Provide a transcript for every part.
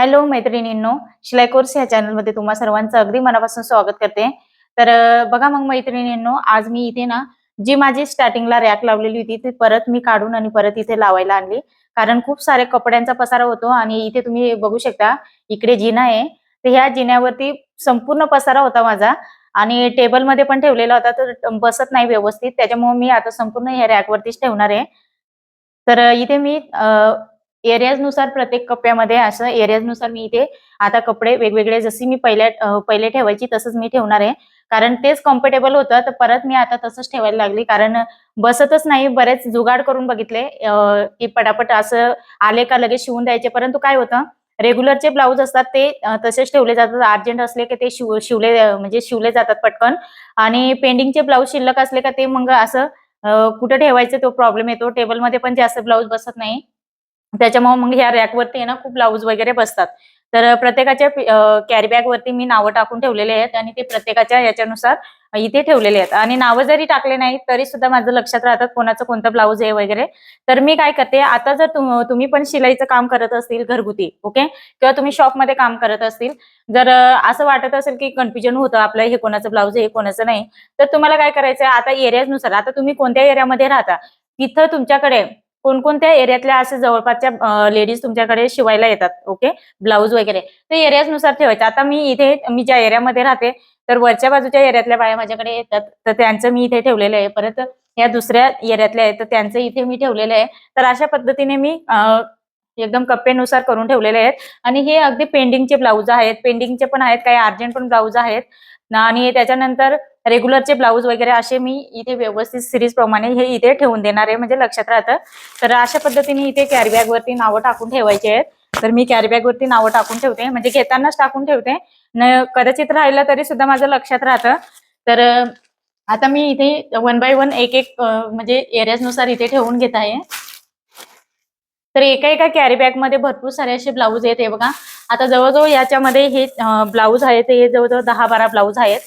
Hello मैत्रिणींनो शिलाई course या चॅनलमध्ये तुम्हा सर्वांचं अगदी मनापासून स्वागत करते. तर बघा मग मैत्रिणींनो आज मी इथे ना जी माझी स्टार्टिंगला रॅक लावलेली होती ती परत मी काढून आणि परत इथे लावायला आणली. कारण खूप सारे कपड्यांचा पसारा होतो आणि इथे तुम्ही बघू शकता इकडे जिना आहे. तर ह्या जिन्यावरती संपूर्ण पसारा होता माझा आणि टेबलमध्ये पण ठेवलेला होता तर बसत नाही व्यवस्थित. त्याच्यामुळे मी आता संपूर्ण ह्या रॅकवरतीच ठेवणार आहे. तर इथे मी एरियाजनुसार प्रत्येक कप्प्यामध्ये असं एरियाजनुसार मी इथे आता कपडे वेगवेगळे जशी मी पहिल्या पहिले ठेवायची तसंच मी ठेवणार आहे. कारण तेच कम्फर्टेबल होतं तर परत मी आता तसंच ठेवायला लागली. कारण बसतच नाही बरेच जुगाड करून बघितले की पटापट असं आले का लगेच शिवून द्यायचे. परंतु काय होतं रेग्युलरचे ब्लाऊज असतात ते तसेच ठेवले जातात. अर्जंट असले की ते शिव शिवले म्हणजे शिवले जातात पटकन. आणि पेंडिंगचे ब्लाऊज शिल्लक असले का ते मग असं कुठं ठेवायचं तो प्रॉब्लेम येतो. टेबलमध्ये पण जास्त ब्लाऊज बसत नाही. त्याच्यामुळे मग ह्या रॅकवरती ना खूप ब्लाऊज वगैरे बसतात. तर प्रत्येकाच्या कॅरीबॅग वरती मी नावं टाकून ठेवलेले आहेत आणि ते प्रत्येकाच्या याच्यानुसार इथे ठेवलेले आहेत. आणि नावं जरी टाकले नाही तरी सुद्धा माझं लक्षात राहतात कोणाचं कोणतं ब्लाऊज आहे वगैरे. तर मी काय करते आता जर तुम्ही पण शिलाईचं काम करत असतील घरगुती ओके? किंवा तुम्ही शॉपमध्ये काम करत असतील जर असं वाटत असेल की कन्फ्युजन होतं आपलं हे कोणाचं ब्लाऊज आहे हे कोणाचं नाही तर तुम्हाला काय करायचं आता एरियानुसार आता तुम्ही कोणत्या एरियामध्ये राहता तिथं तुमच्याकडे कोणकोणत्या एरियातल्या असे जवळपासच्या लेडीज तुमच्याकडे शिवायला येतात ओके ब्लाऊज वगैरे. ते एरियानुसार नुसार ठेवायचं. आता मी इथे मी ज्या एरियामध्ये राहते तर वरच्या बाजूच्या एरियातल्या बाया माझ्याकडे येतात. तर त्यांचं मी इथे ठेवलेलं आहे. परत या दुसऱ्या एरियातल्या आहेत तर त्यांचं इथे मी ठेवलेलं आहे. तर अशा पद्धतीने मी एकदम कप्पेनुसार करून ठेवलेले आहेत. आणि हे अगदी पेंडिंगचे ब्लाऊज आहेत. पेंडिंगचे पण आहेत काही अर्जंट पण ब्लाऊज आहेत. आणि त्याच्यानंतर रेग्युलरचे ब्लाऊज वगैरे असे मी इथे व्यवस्थित सिरीज प्रमाणे हे इथे ठेवून देणार आहे म्हणजे लक्षात राहतं. तर अशा पद्धतीने इथे कॅरीबॅग वरती नावं टाकून ठेवायचे आहेत. तर मी कॅरी बॅग वरती नावं टाकून ठेवते म्हणजे घेतानाच टाकून ठेवते. न कदाचित राहिलं तरी सुद्धा माझं लक्षात राहतं. तर आता मी इथे वन बाय वन एक एक म्हणजे एरियाजनुसार इथे ठेवून घेत आहे. तर एका एका कॅरी बॅगमध्ये भरपूर सारे असे ब्लाऊज आहेत हे बघा. आता जवळजवळ याच्यामध्ये हे ब्लाऊज आहेत हे जवळजवळ दहा बारा ब्लाऊज आहेत.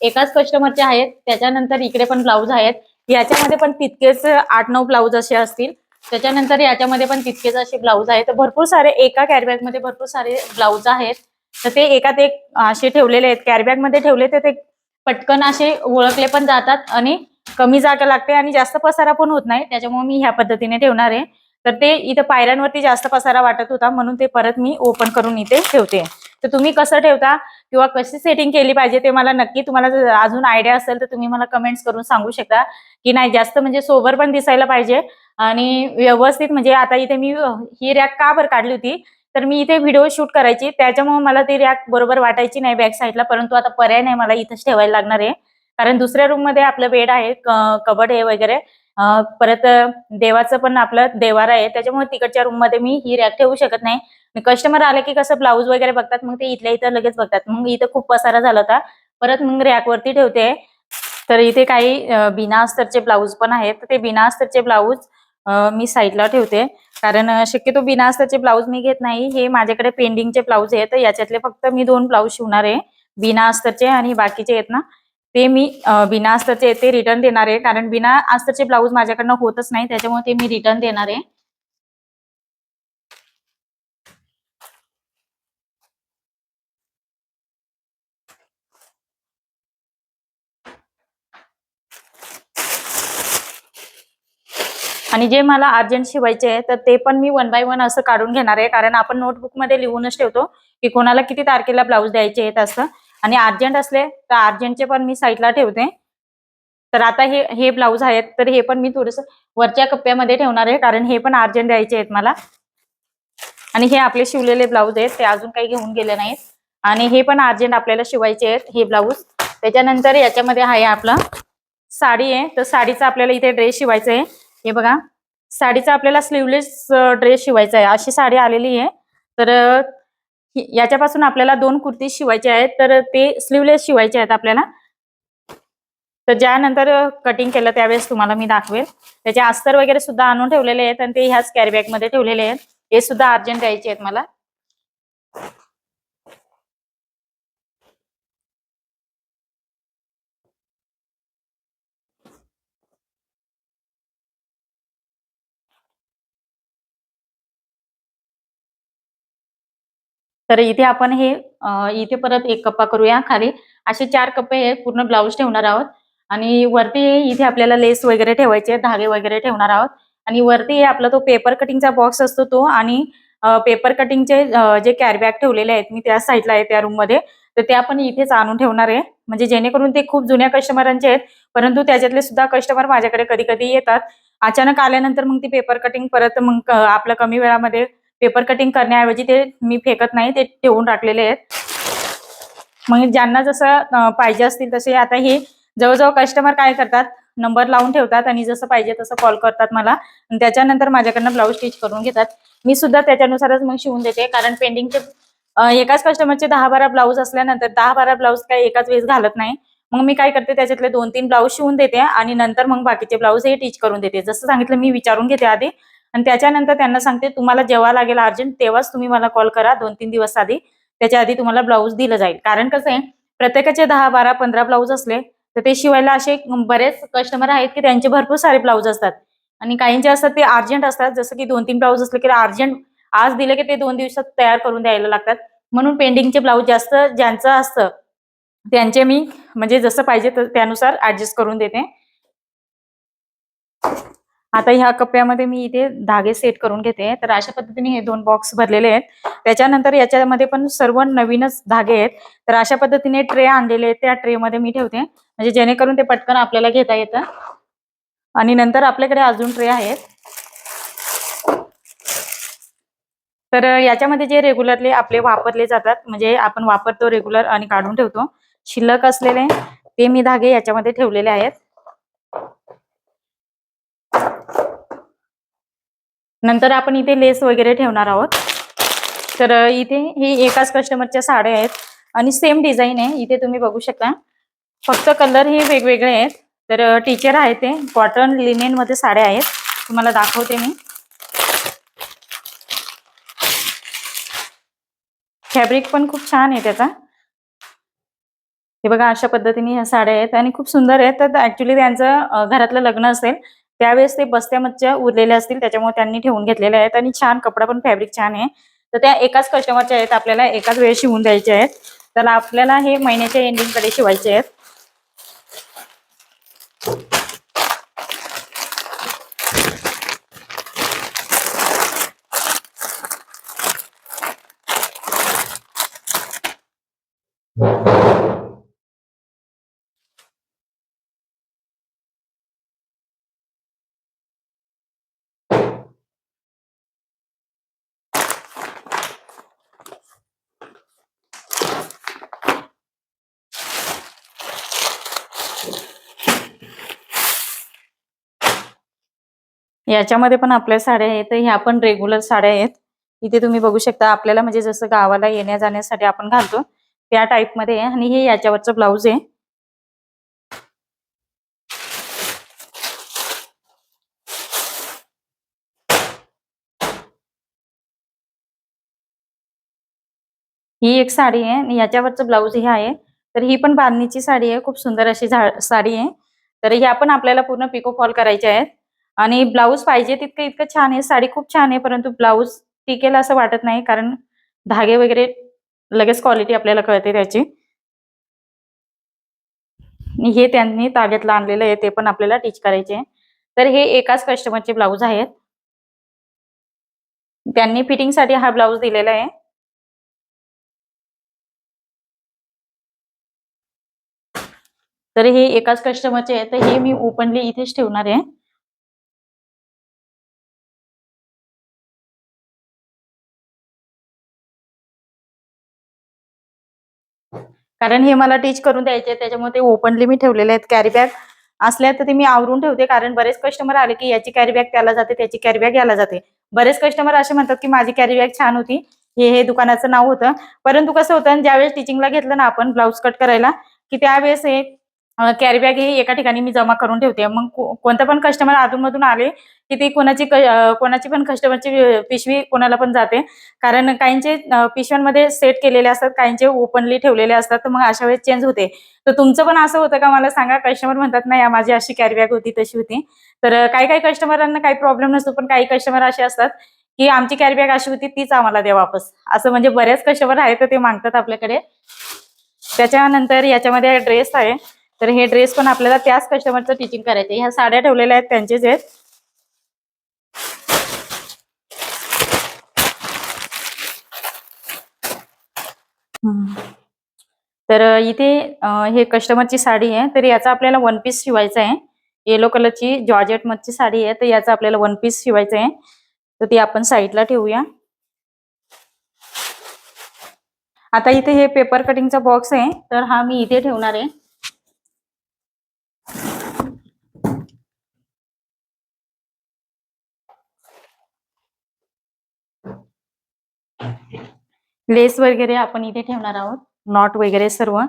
एकाच कस्टमरचे आहेत त्याच्यानंतर इकडे पण ब्लाऊज आहेत. याच्यामध्ये पण तितकेच आठ नऊ ब्लाऊज असे असतील. त्याच्यानंतर याच्यामध्ये पण तितकेच असे ब्लाऊज आहेत. तर भरपूर सारे एका कॅरबॅगमध्ये भरपूर सारे ब्लाऊज आहेत. तर ते एकात एक असे ठेवलेले आहेत. कॅरबॅगमध्ये ठेवले तर ते पटकन असे ओळखले पण जातात आणि कमी जागा लागते आणि जास्त पसारा पण होत नाही. त्याच्यामुळे मी ह्या पद्धतीने ठेवणार आहे. तर ते इथं पायऱ्यांवरती जास्त पसारा वाटत होता म्हणून ते परत मी ओपन करून इथे ठेवते. तर तुम्ही कसं ठेवता किंवा कशी सेटिंग केली पाहिजे ते मला नक्की तुम्हाला जर अजून आयडिया असेल तर तुम्ही मला कमेंट्स करून सांगू शकता. की नाही जास्त म्हणजे सोबर पण दिसायला पाहिजे आणि व्यवस्थित म्हणजे आता इथे मी ही रॅक का बरं काढली होती? तर मी इथे व्हिडिओ शूट करायची. त्याच्यामुळे मला ती रॅक बरोबर वाटायची नाही बॅक साईडला परंतु आता पर्याय नाही मला इथंच ठेवायला लागणार आहे. कारण दुसऱ्या रूममध्ये आपलं बेड आहे कबड आहे वगैरे. परत देवाचं पण आपलं देवार आहे. त्याच्यामुळे तिकडच्या रूममध्ये मी ही रॅक ठेवू शकत नाही. कस्टमर आले की कसं ब्लाऊज वगैरे बघतात मग ते इथल्या इथं लगेच बघतात. मग इथं खूप पसारा झाला होता. परत मग रॅक वरती ठेवते. तर इथे काही बिना अस्तरचे ब्लाऊज पण आहेत. तर ते बिना अस्तरचे ब्लाऊज मी साईडला ठेवते. कारण शक्यतो बिना अस्तरचे ब्लाऊज मी घेत नाही. हे माझ्याकडे पेंडिंगचे ब्लाऊज आहेत. तर याच्यातले फक्त मी दोन ब्लाऊज शिवणार आहे. बिना अस्तरचे आणि बाकीचे आहेत ना. ते मी बिना अस्तरचे ते रिटर्न देणार आहे. कारण बिना अस्तरचे ब्लाऊज माझ्याकडनं होतच नाही. त्याच्यामुळे ते मी रिटर्न देणार आहे. आणि जे मला अर्जंट शिवायचे आहे तर ते पण मी वन बाय वन असं काढून घेणार आहे. कारण आपण नोटबुकमध्ये लिहूनच ठेवतो की कोणाला किती तारखेला ब्लाऊज द्यायचे आहेत असं. आणि अर्जंट असले तर अर्जंटचे पण मी साईडला ठेवते. तर आता हे हे ब्लाऊज आहेत तर हे पण मी थोडस वरच्या कप्प्यामध्ये ठेवणार आहे कारण हे पण अर्जंट द्यायचे आहेत मला. आणि हे आपले शिवलेले ब्लाऊज आहेत ते अजून काही घेऊन गेले नाहीत. आणि हे पण अर्जंट आपल्याला शिवायचे आहेत हे ब्लाऊज. त्याच्यानंतर याच्यामध्ये आहे आपलं साडी आहे तर साडीचा आपल्याला इथे ड्रेस शिवायचा आहे. हे बघा साडीचा आपल्याला स्लीवलेस ड्रेस शिवायचा आहे. अशी साडी आलेली आहे. तर याच्यापासून आपल्याला दोन कुर्ती शिवायचे आहेत तर ते स्लीवलेस शिवायचे आहेत आपल्याला. तर ज्यानंतर कटिंग केलं त्यावेळेस तुम्हाला मी दाखवेल. त्याचे अस्तर वगैरे सुद्धा आणून ठेवलेले आहेत आणि ते ह्याच कॅरीबॅगमध्ये ठेवलेले आहेत. हे सुद्धा अर्जंट द्यायचे आहेत मला. तर इथे आपण हे इथे परत एक कप्पा करूया खाली. असे चार कप्पे हे पूर्ण ब्लाऊज ठेवणार आहोत. आणि वरती इथे आपल्याला लेस वगैरे ठेवायचे धागे वगैरे ठेवणार आहोत. आणि वरती आपला तो पेपर कटिंगचा बॉक्स असतो तो आणि पेपर कटिंगचे जे कॅरीबॅग ठेवलेले आहेत मी त्या साईडला आहे त्या रूममध्ये तर ते आपण इथेच आणून ठेवणार आहे. म्हणजे जेणेकरून ते खूप जुन्या कस्टमरांचे आहेत परंतु त्याच्यातले सुद्धा कस्टमर माझ्याकडे कधी कधी येतात. अचानक आल्यानंतर मग ती पेपर कटिंग परत मग आपलं कमी वेळामध्ये पेपर कटिंग करण्याऐवजी ते मी फेकत नाही ते ठेवून टाकलेले आहेत. मग ज्यांना जसं पाहिजे असतील तसे आता हे जवळजवळ कस्टमर काय करतात? नंबर लावून ठेवतात आणि जसं पाहिजे तसं कॉल करतात मला. त्याच्यानंतर माझ्याकडनं ब्लाऊज स्टिच करून घेतात. मी सुद्धा त्याच्यानुसारच मग शिवून देते कारण पेंडिंगचे एकाच कस्टमरचे दहा बारा ब्लाऊज असल्यानंतर दहा बारा ब्लाऊज काही एकाच वेळेस घालत नाही. मग मी काय करते त्याच्यातले दोन तीन ब्लाऊज शिवून देते आणि नंतर मग बाकीचे ब्लाऊज हे टीच करून देते. जसं सांगितलं मी विचारून घेते आधी. आणि त्याच्यानंतर त्यांना सांगते तुम्हाला जेव्हा लागेल अर्जंट तेव्हाच तुम्ही मला कॉल करा दोन तीन दिवस आधी. त्याच्या आधी तुम्हाला ब्लाऊज दिलं जाईल. कारण कसं आहे प्रत्येकाचे दहा बारा पंधरा ब्लाऊज असले तर ते शिवायला असे बरेच कस्टमर आहेत की त्यांचे भरपूर सारे ब्लाऊज असतात. आणि काहींचे असतात ते अर्जंट असतात जसं की दोन तीन ब्लाऊज असले की अर्जंट आज दिले की ते दोन दिवसात तयार करून द्यायला लागतात. म्हणून पेंडिंगचे ब्लाऊज जास्त ज्यांचं असतं त्यांचे मी म्हणजे जसं पाहिजे त्यानुसार ऍडजस्ट करून देते. आता ह्या कप्प्यामध्ये मी इथे धागे सेट करून घेते. तर अशा पद्धतीने हे दोन बॉक्स भरलेले आहेत. त्याच्यानंतर याच्यामध्ये पण सर्व नवीनच धागे आहेत. तर अशा पद्धतीने ट्रे आणलेले आहेत. त्या ट्रे मध्ये मी ठेवते. म्हणजे जेणेकरून ते पटकन आपल्याला घेता येतं. आणि नंतर आपल्याकडे अजून ट्रे आहेत. तर याच्यामध्ये जे रेग्युलरली आपले वापरले जातात म्हणजे आपण वापरतो रेग्युलर आणि काढून ठेवतो. शिल्लक असलेले ते मी धागे याच्यामध्ये ठेवलेले आहेत. नंतर आपण इथे लेस वगैरे ठेवणार आहोत. तर इथे हे एकाच कस्टमरच्या साड्या आहेत आणि सेम डिझाईन आहे. इथे तुम्ही बघू शकता. फक्त कलर हे वेगवेगळे आहेत. तर टीचर आहे ते. कॉटन लिनेन मध्ये साड्या आहेत. तुम्हाला दाखवते मी. फॅब्रिक पण खूप छान आहे त्याचा. हे बघा अशा पद्धतीने ह्या साड्या आहेत आणि खूप सुंदर आहेत. तर ऍक्च्युली त्यांचं घरातलं लग्न असेल. त्यावेळेस ते बस्त्यामधच्या उरलेल्या असतील त्याच्यामुळे त्यांनी ठेवून घेतलेले आहेत आणि छान कपडा पण फॅब्रिक छान आहे. तर त्या एकाच कस्टमरच्या आहेत आपल्याला एकाच वेळेस शिवून द्यायचे आहेत. तर आपल्याला हे महिन्याच्या एंडिंगकडे शिवायचे आहेत. याच्यामध्ये पण आपल्या साड्या आहेत तर ह्या पण रेग्युलर साड्या आहेत. इथे तुम्ही बघू शकता आपल्याला म्हणजे जसं गावाला येण्या जाण्यासाठी आपण घालतो त्या टाइपमध्ये आहे. आणि हे याच्यावरचं ब्लाऊज आहे. ही एक साडी आहे आणि याच्यावरचं ब्लाऊज हे आहे. तर ही पण बांधणीची साडी आहे. खूप सुंदर अशी झा- साडी आहे. तर ह्या पण आपल्याला पूर्ण पिको फॉल करायच्या आहेत. आणि ब्लाऊज पाहिजे तितकं इतकं छान आहे साडी खूप छान आहे परंतु ब्लाऊज टिकेल असं वाटत नाही कारण धागे वगैरे लगेच क्वालिटी आपल्याला कळते त्याची. हे त्यांनी ताब्यातलं आणलेलं आहे ते पण आपल्याला टीच करायचे आहे. तर हे एकाच कस्टमरचे ब्लाऊज आहेत. त्यांनी फिटिंगसाठी हा ब्लाऊज दिलेला आहे. तर हे एकाच कस्टमरचे आहे तर हे मी ओपनली इथेच ठेवणार आहे. कारण हे मला टीच करून द्यायचे त्याच्यामुळे ते ओपनली मी ठेवलेले आहेत कॅरी बॅग असल्या तर ते मी आवरून ठेवते कारण बरेच कस्टमर आले की याची कॅरी बॅग त्याला जाते त्याची कॅरी बॅग याला जाते. बरेच कस्टमर असे म्हणतात की माझी कॅरी बॅग छान होती हे हे दुकानाचं नाव होतं. परंतु कसं होतं ज्यावेळेस टीचिंगला घेतलं ना आपण ब्लाऊज कट करायला की त्यावेळेस हे कॅरी बॅग हे एका ठिकाणी मी जमा करून ठेवते. मग कोणता पण कस्टमर अधूनमधून आले की ती कोणाची कोणाची पण कस्टमरची पिशवी कोणाला पण जाते. कारण काहींचे पिशव्यांमध्ये सेट केलेले असतात काहींचे ओपनली ठेवलेले असतात तर मग अशा वेळेस चेंज होते. तर तुमचं पण असं होतं का? मला सांगा. कस्टमर म्हणतात नाही माझी अशी कॅरी बॅग होती तशी होती. तर काही काही कस्टमरांना काही प्रॉब्लेम नसतो पण काही कस्टमर असे असतात की आमची कॅरी बॅग अशी होती तीच आम्हाला द्या वापस. असं म्हणजे बऱ्याच कस्टमर आहेत तर ते मागतात आपल्याकडे. त्याच्यानंतर याच्यामध्ये ड्रेस आहे. तर हे ड्रेस पण आपल्याला त्याच कस्टमरचं टिचिंग करायचं ह्या साड्या ठेवलेल्या आहेत त्यांचेच आहेत. तर इथे हे कस्टमरची साडी आहे. तर याचा आपल्याला वन पीस शिवायचा आहे. येलो कलरची जॉर्जेट मधची साडी आहे. तर याचा आपल्याला वन पीस शिवायचं आहे. तर ती आपण साईडला ठेवूया. आता इथे हे पेपर कटिंगचा बॉक्स आहे. तर हा मी इथे ठेवणार आहे. लेस वगैरे आपण इथे ठेवणार आहोत. नॉट वगैरे सर्व.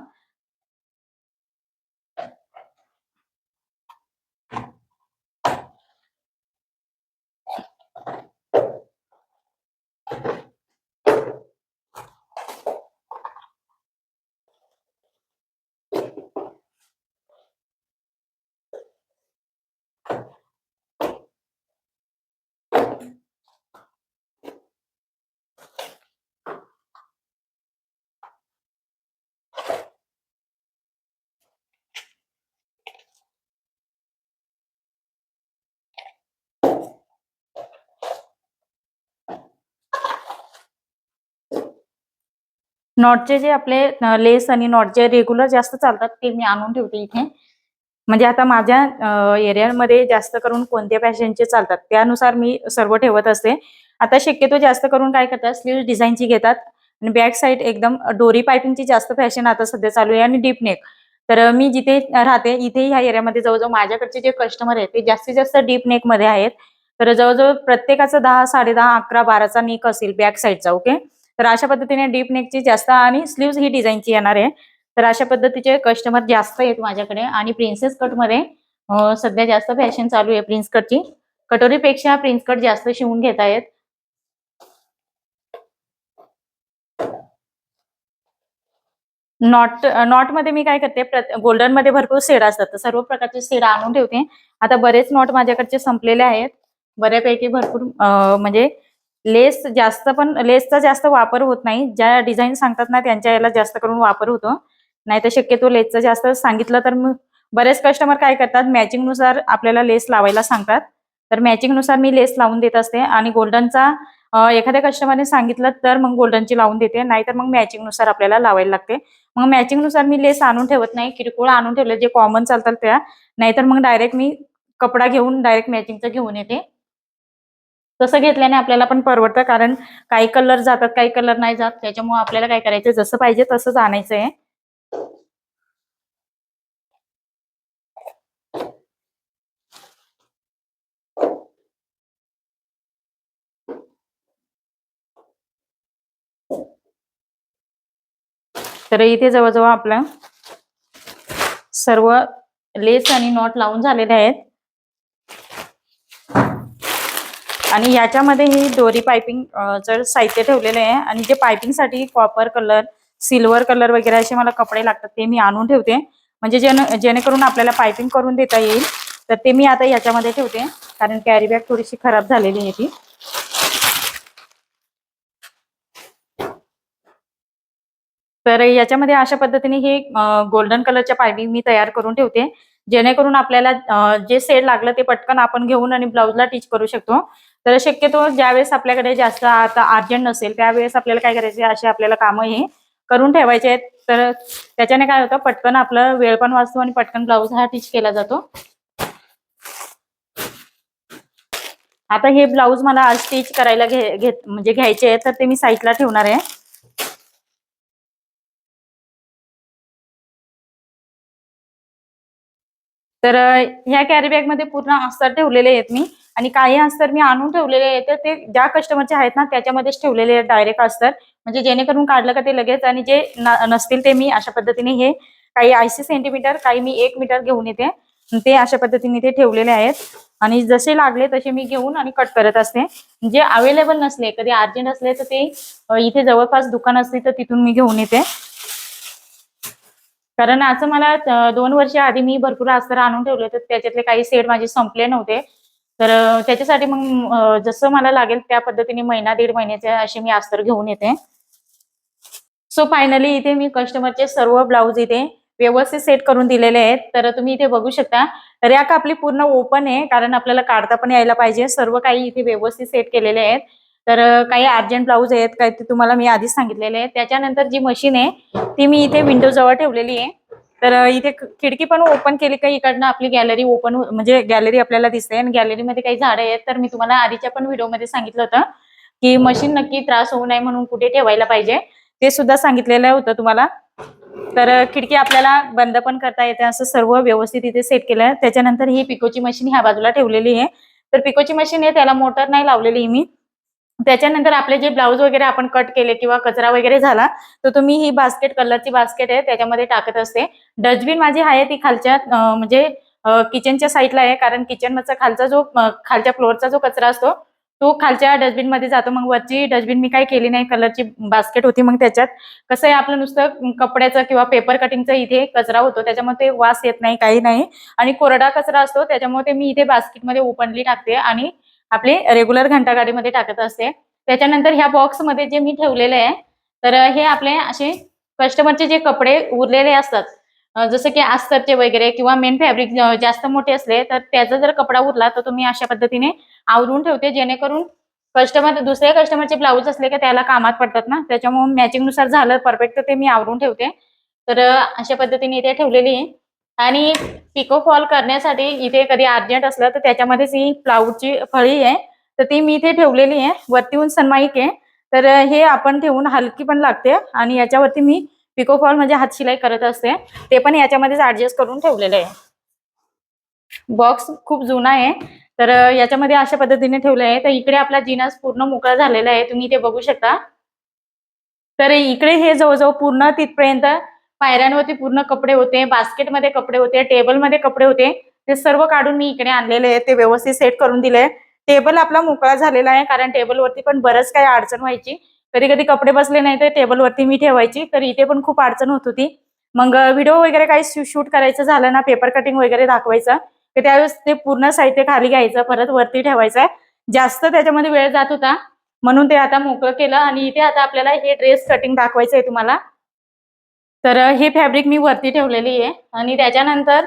नॉटचे जे आपले लेस आणि नॉट जे रेग्युलर जास्त चालतात ते मी आणून ठेवते इथे. म्हणजे आता माझ्या एरियामध्ये जास्त करून कोणत्या फॅशनचे चालतात त्यानुसार मी सर्व ठेवत असते. आता शक्यतो जास्त करून काय करतात स्लीव डिझाईनची घेतात. आणि बॅक साईड एकदम डोरी पायपिंगची जास्त फॅशन आता सध्या चालू आहे आणि डीप नेक. तर मी जिथे राहते इथे ह्या एरियामध्ये जवळजवळ माझ्याकडचे जे कस्टमर आहेत ते जास्तीत जास्त डीप नेकमध्ये आहेत. तर जवळजवळ प्रत्येकाचा दहा साडे दहा अकरा बाराचा नेक असेल बॅक साईडचा ओके? तर अशा पद्धतीने डीप नेकची जास्त आणि स्लीव्स ही डिझाईनची येणार आहे. तर अशा पद्धतीचे कस्टमर जास्त आहेत माझ्याकडे आणि प्रिन्सेस कटमध्ये सध्या जास्त फॅशन चालू आहे प्रिन्स कटची कटोरीपेक्षा प्रिन्स कट जास्त शिवून घेत आहेत. नॉट नॉटमध्ये मी काय करते गोल्डनमध्ये भरपूर सेड असतात. तर सर्व प्रकारचे सेड आणून ठेवते. आता बरेच नॉट माझ्याकडचे संपलेले आहेत. बऱ्यापैकी भरपूर म्हणजे लेस जास्त पण लेसचा जास्त वापर होत नाही. ज्या डिझाईन सांगतात ना त्यांच्या याला जास्त करून वापर होतो. नाही तर शक्यतो लेसचा जास्त सांगितलं तर बरेच कस्टमर काय करतात मॅचिंगनुसार आपल्याला लेस लावायला सांगतात. तर मॅचिंगनुसार मी लेस लावून देत असते आणि गोल्डनचा एखाद्या कस्टमरने सांगितलं तर मग गोल्डनची लावून देते. नाहीतर मग मॅचिंगनुसार आपल्याला लावायला लागते. मग मॅचिंगनुसार मी लेस आणून ठेवत नाही. किरकोळ आणून ठेवले जे कॉमन चालतात त्या. नाहीतर मग डायरेक्ट मी कपडा घेऊन डायरेक्ट मॅचिंगचं घेऊन येते. तसं घेतल्याने आपल्याला पण परवडतं कारण काही कलर जातात काही कलर नाही जात. त्याच्यामुळे आपल्याला काय करायचं जसं पाहिजे तसंच आणायचं आहे तर इथे जवळजवळ आपलं सर्व लेस आणि नॉट लावून झालेले आहेत. आणि याच्यामध्ये ही दोरी पायपिंग जर साहित्य ठेवलेलं आहे आणि जे पायपिंगसाठी कॉपर कलर सिल्वर कलर वगैरे असे मला कपडे लागतात ते मी आणून ठेवते. म्हणजे जेणे जेणेकरून आपल्याला पायपिंग करून देता येईल तर ते मी आता याच्यामध्ये ठेवते. कारण कॅरी बॅग थोडीशी खराब झालेली आहे ती. तर याच्यामध्ये अशा पद्धतीने हे गोल्डन कलरच्या पायपिंग मी तयार करून ठेवते. जेणेकरून आपल्याला जे सेड लागलं ते पटकन आपण घेऊन आणि ब्लाऊजला टीच करू शकतो. तर शक्यतो ज्यावेळेस आपल्याकडे जास्त आता अर्जंट नसेल त्यावेळेस आपल्याला काय करायचे असे आपल्याला कामं हे करून ठेवायचे आहेत. तर त्याच्याने काय होतं पटकन आपलं वेळ पण वाचतो आणि पटकन ब्लाऊज हा टीच केला जातो. आता हे ब्लाऊज मला आज स्टिच करायला घे घेत म्हणजे घ्यायचे आहे तर ते मी साईडला ठेवणार आहे. तर ह्या कॅरीबॅगमध्ये पूर्ण अस्तर ठेवलेले आहेत मी. आणि काही अस्तर मी आणून ठेवलेले आहेत तर ते ज्या कस्टमरचे आहेत ना त्याच्यामध्येच ठेवलेले आहेत डायरेक्ट अस्तर. म्हणजे जेणेकरून काढलं का ते लगेच आणि जे नसतील ते मी अशा पद्धतीने हे काही ऐंशी सेंटीमीटर काही मी एक मीटर घेऊन येते. ते अशा पद्धतीने ते ठेवलेले आहेत. आणि जसे लागले तसे मी घेऊन आणि कट करत असते. जे अवेलेबल नसले कधी अर्जंट असले तर ते इथे जवळपास दुकान असते तर तिथून मी घेऊन येते. कारण असं मला दोन वर्ष आधी मी भरपूर अस्तर आणून ठेवले तर त्याच्यातले काही सेट माझे संपले नव्हते. तर त्याच्यासाठी मग जसं मला लागेल त्या पद्धतीने महिना दीड महिन्याचे असे मी अस्तर घेऊन येते. सो फायनली इथे मी कस्टमरचे सर्व ब्लाऊज इथे व्यवस्थित सेट करून दिलेले आहेत. तर तुम्ही इथे बघू शकता रॅक आपली पूर्ण ओपन आहे कारण आपल्याला काढता पण यायला पाहिजे. सर्व काही इथे व्यवस्थित सेट केलेले आहेत. तर काही अर्जंट ब्लाऊज आहेत काही ते तुम्हाला मी आधीच सांगितलेले आहे त्याच्यानंतर जी मशीन आहे ती मी इथे विंडो जवळ ठेवलेली आहे. तर इथे खिडकी पण ओपन केली का इकडनं आपली गॅलरी ओपन हो-, म्हणजे गॅलरी आपल्याला दिसते. आणि गॅलरीमध्ये काही झाडं आहेत. तर मी तुम्हाला आधीच्या पण व्हिडिओमध्ये सांगितलं होतं की मशीन नक्की त्रास होऊ नये म्हणून कुठे ठेवायला पाहिजे. ते सुद्धा सांगितलेलं होतं तुम्हाला. तर खिडकी आपल्याला बंद पण करता येते. असं सर्व व्यवस्थित इथे सेट केलं आहे. त्याच्यानंतर ही पिकोची मशीन ह्या बाजूला ठेवलेली आहे. तर पिकोची मशीन आहे. त्याला मोटर नाही लावलेली मी. त्याच्यानंतर आपले जे ब्लाऊज वगैरे आपण कट केले किंवा कचरा वगैरे झाला तर तुम्ही ही बास्केट कलरची बास्केट आहे त्याच्यामध्ये टाकत असते. डस्टबिन माझी आहे ती खालच्या म्हणजे किचनच्या साईडला आहे कारण किचन खालचा जो खालच्या फ्लोअरचा जो कचरा असतो तो खालच्या डस्टबिनमध्ये जातो. मग वरची डस्टबिन मी काही केली नाही कलरची बास्केट होती मग त्याच्यात. कसं आहे आपलं नुसतं कपड्याचं किंवा पेपर कटिंगचा इथे कचरा होतो त्याच्यामुळे ते वास येत नाही काही नाही. आणि कोरडा कचरा असतो त्याच्यामुळे ते मी इथे बास्केटमध्ये ओपनली टाकते आणि आपले रेग्युलर घंटागाडीमध्ये टाकत असते. त्याच्यानंतर ह्या बॉक्समध्ये जे मी ठेवलेले आहे तर हे आपले असे कस्टमरचे जे कपडे उरलेले असतात जसं की अस्तरचे वगैरे किंवा मेन फॅब्रिक जास्त मोठे असले तर त्याचा जर कपडा उरला तर तुम्ही अशा पद्धतीने आवरून ठेवते जेणेकरून कस्टमर दुसऱ्या कस्टमरचे ब्लाऊज असले की त्याला कामात पडतात ना. त्याच्यामुळे मॅचिंगनुसार झालं परफेक्ट तर ते मी आवरून ठेवते. तर अशा पद्धतीने इथे ठेवलेली आहे. आणि पिको फॉल करण्यासाठी इथे कधी अर्जंट असलं तर त्याच्यामध्येच ही प्लाऊडची फळी आहे. तर ती मी इथे ठेवलेली आहे. वरती होऊन सनमाईक आहे. तर हे आपण ठेवून हलकी पण लागते आणि याच्यावरती मी पिको फॉल म्हणजे हात शिलाई करत असते. ते पण याच्यामध्येच ऍडजस्ट करून ठेवलेलं आहे. बॉक्स खूप जुना आहे. तर याच्यामध्ये अशा पद्धतीने ठेवलं आहे. तर इकडे आपला जिनास पूर्ण मोकळा झालेला आहे. तुम्ही इथे बघू शकता. तर इकडे हे जवळजवळ पूर्ण तिथपर्यंत पायऱ्यांवरती पूर्ण कपडे होते बास्केटमध्ये कपडे होते टेबलमध्ये कपडे होते. ते सर्व काढून मी इकडे आणलेले आहे ते व्यवस्थित सेट करून दिले टेबल आपला मोकळा झालेला आहे कारण टेबलवरती पण बरंच काही अडचण व्हायची. कधी कधी कपडे बसले नाही तर टेबलवरती मी ठेवायची तर इथे पण खूप अडचण होत होती. मग व्हिडिओ वगैरे काही शूट करायचं झालं ना पेपर कटिंग वगैरे दाखवायचं तर त्यावेळेस ते पूर्ण साहित्य खाली घ्यायचं परत वरती ठेवायचं जास्त त्याच्यामध्ये वेळ जात होता म्हणून ते आता मोकळं केलं आणि इथे आता आपल्याला हे ड्रेस कटिंग दाखवायचं आहे तुम्हाला. तर हे फॅब्रिक मी वरती ठेवलेली आहे आणि त्याच्यानंतर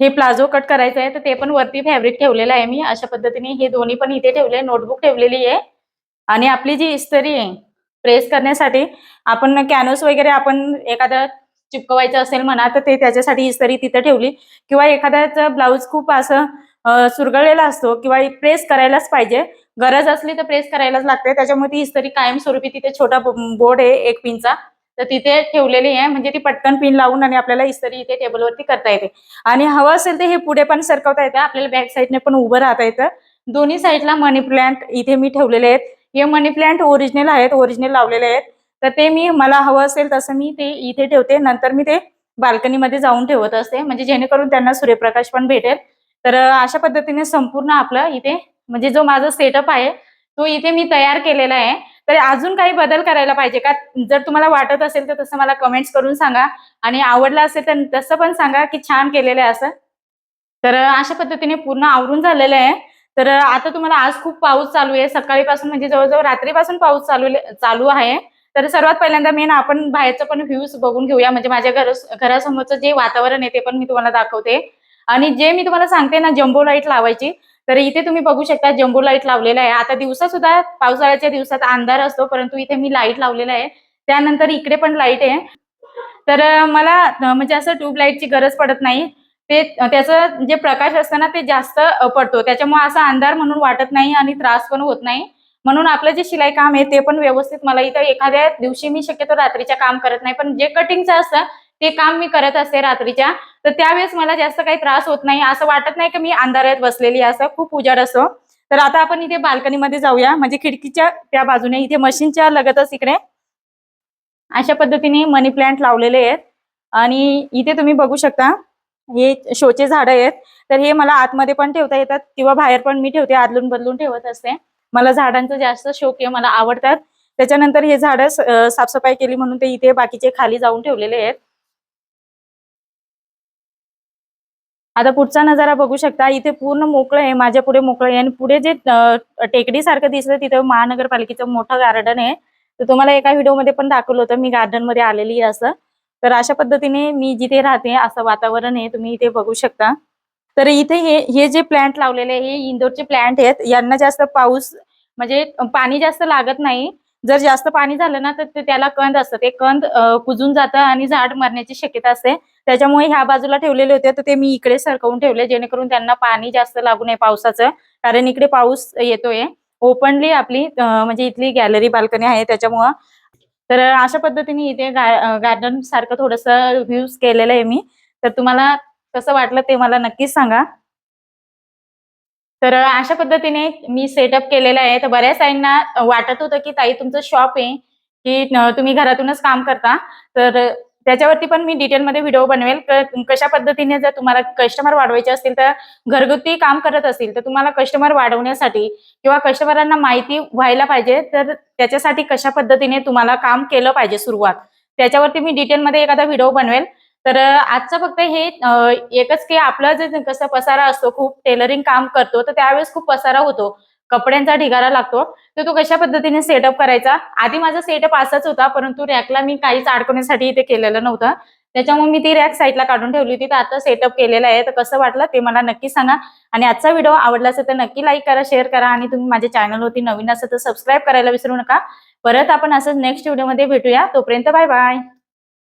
हे प्लाझो कट करायचं आहे तर ते पण वरती फॅब्रिक ठेवलेलं आहे मी. अशा पद्धतीने हे दोन्ही पण इथे ठेवले नोटबुक ठेवलेली आहे. आणि आपली जी इस्त्री आहे प्रेस करण्यासाठी आपण कॅनव्हस वगैरे आपण एखादं चिपकवायचं असेल म्हणा तर ते त्याच्यासाठी इस्त्री तिथे ठेवली. किंवा एखाद्याचं ब्लाऊज खूप असं सुरगळलेला असतो किंवा प्रेस करायलाच पाहिजे. गरज असली तर प्रेस करायलाच लागते. त्याच्यामुळे ती इस्त्री कायमस्वरूपी तिथे छोटा बोर्ड आहे एक पिनचा. तर तिथे ठेवलेली आहे. म्हणजे ती पटकन पिन लावून आणि आपल्याला इस्त्री इथे टेबलवरती करता येते. आणि हवं असेल तर हे पुढे पण सरकवता येतं. आपल्याला बॅक साईडने पण उभं राहता येतं. दोन्ही साईडला मनी प्लांट इथे मी ठेवलेले आहेत. हे मनी प्लांट ओरिजिनल आहेत. ओरिजिनल लावलेले आहेत. तर ते मी मला हवं असेल तसं मी ते इथे ठेवते. नंतर मी ते बाल्कनीमध्ये जाऊन ठेवत असते. म्हणजे जेणेकरून त्यांना सूर्यप्रकाश पण भेटेल. तर अशा पद्धतीने संपूर्ण आपलं इथे म्हणजे जो माझा सेटअप आहे तो इथे मी तयार केलेला आहे. तर अजून काही बदल करायला पाहिजे का? जर तुम्हाला वाटत असेल तर तसं मला कमेंट्स करून सांगा. आणि आवडलं असेल तर तसं पण सांगा की छान केलेलं आहे असं. तर अशा पद्धतीने पूर्ण आवरून झालेलं आहे. तर आता तुम्हाला आज खूप पाऊस चालू आहे. सकाळीपासून म्हणजे जवळजवळ रात्रीपासून पाऊस चालू चालू आहे. तर सर्वात पहिल्यांदा मेन आपण बाहेरचं पण व्ह्यूज बघून घेऊया. म्हणजे माझ्या घर घरासमोरचं जे वातावरण आहे ते पण मी तुम्हाला दाखवते. आणि जे मी तुम्हाला सांगते ना जम्बो लाइट लावायची तर इथे तुम्ही बघू शकता जम्बो लाइट लावलेला आहे. आता दिवसा सुद्धा पावसाळ्याच्या दिवसात अंधार असतो परंतु इथे मी लाइट लावलेला आहे. त्यानंतर इकडे पण लाइट आहे. तर मला म्हणजे असं ट्यूबलाईटची गरज पडत नाही. ते त्याचं जे प्रकाश असतं ना ते जास्त पडतो. त्याच्यामुळे असा अंधार म्हणून वाटत नाही आणि त्रास पण होत नाही. म्हणून आपलं जे शिलाई काम आहे ते पण व्यवस्थित. मला इथं एखाद्या दिवशी मी शक्यतो रात्रीच्या काम करत नाही. पण जे कटिंगचं असतं ते काम मी करत असते रात्रीच्या. तर त्यावेळेस मला जास्त काही त्रास होत नाही. असं वाटत नाही की मी अंधारात बसलेली असं खूप उजाड असतो तर आता आपण इथे बाल्कनीमध्ये जाऊया. म्हणजे खिडकीच्या त्या बाजूने इथे मशीनच्या लगतच इकडे. अशा पद्धतीने मनी प्लांट लावलेले आहेत. आणि इथे तुम्ही बघू शकता हे शोचे झाडं आहेत. तर हे मला आतमध्ये पण ठेवता येतात किंवा बाहेर पण मी ठेवते आदलून बदलून ठेवत असते. मला झाडांचं जास्त शौक आहे मला आवडतात. त्याच्यानंतर हे झाडं साफसफाई केली म्हणून ते इथे बाकीचे खाली जाऊन ठेवलेले आहेत. आता पुढचा नजारा बघू शकता इथे पूर्ण मोकळं आहे माझ्या पुढे मोकळं आहे. आणि पुढे जे टेकडी सारखं दिसलं तिथे महानगरपालिकेचं मोठं गार्डन आहे. तर तुम्हाला एका व्हिडिओमध्ये पण दाखवलं होतं मी गार्डनमध्ये आलेली आहे असं. तर अशा पद्धतीने मी जिथे राहते असं वातावरण आहे तुम्ही इथे बघू शकता. तर इथे हे हे जे प्लांट लावलेले आहे, हे इंदोरचे प्लांट आहेत. यांना जास्त पाऊस म्हणजे पाणी जास्त लागत नाही. जर जास्त पाणी झालं ना तर ते त्याला कंद असतं. ते कंद कुजून जातं आणि झाड मरण्याची शक्यता असते. त्याच्यामुळे ह्या बाजूला ठेवलेले होते तर ते मी इकडे सरकवून ठेवले जेणेकरून त्यांना पाणी जास्त लागू नये पावसाचं. कारण इकडे पाऊस येतोय. ओपनली आपली म्हणजे इथली गॅलरी बाल्कनी आहे त्याच्यामुळं. तर अशा पद्धतीने इथे गार्डन सारखं थोडस व्ह्यूज केलेलं आहे मी. तर तुम्हाला कसं वाटलं ते मला नक्कीच सांगा. तर अशा पद्धतीने मी सेटअप केलेलं आहे. तर बऱ्याच ताईंना वाटत होतं की ताई तुमचं शॉप आहे की तुम्ही घरातूनच काम करता? तर त्याच्यावरती पण मी डिटेलमध्ये व्हिडिओ बनवेल. कशा पद्धतीने जर तुम्हाला कस्टमर वाढवायचे असतील तर घरगुती काम करत असतील तर तुम्हाला कस्टमर वाढवण्यासाठी किंवा कस्टमरांना माहिती व्हायला पाहिजे तर त्याच्यासाठी कशा पद्धतीने तुम्हाला काम केलं पाहिजे सुरुवात. त्याच्यावरती मी डिटेलमध्ये एखादा व्हिडिओ बनवेल. तर आजचं फक्त हे एकच की आपला जे कसं पसारा असतो खूप टेलरिंग काम करतो तर त्यावेळेस खूप पसारा होतो. कपड्यांचा ढिगारा लागतो. तर तो कशा पद्धतीने सेटअप करायचा? आधी माझा सेटअप असाच होता परंतु रॅकला मी काहीच अडकवण्यासाठी इथे केलेलं नव्हतं. त्याच्यामुळे मी ती रॅक साईडला काढून ठेवली होती तर आता सेटअप केलेलं आहे. तर कसं वाटलं ते मला नक्की सांगा. आणि आजचा व्हिडिओ आवडला असेल तर नक्की लाईक करा शेअर करा आणि तुम्ही माझ्या चॅनलवरती नवीन असेल तर सबस्क्राईब करायला विसरू नका. परत आपण असंच नेक्स्ट व्हिडिओमध्ये भेटूया. तोपर्यंत बाय बाय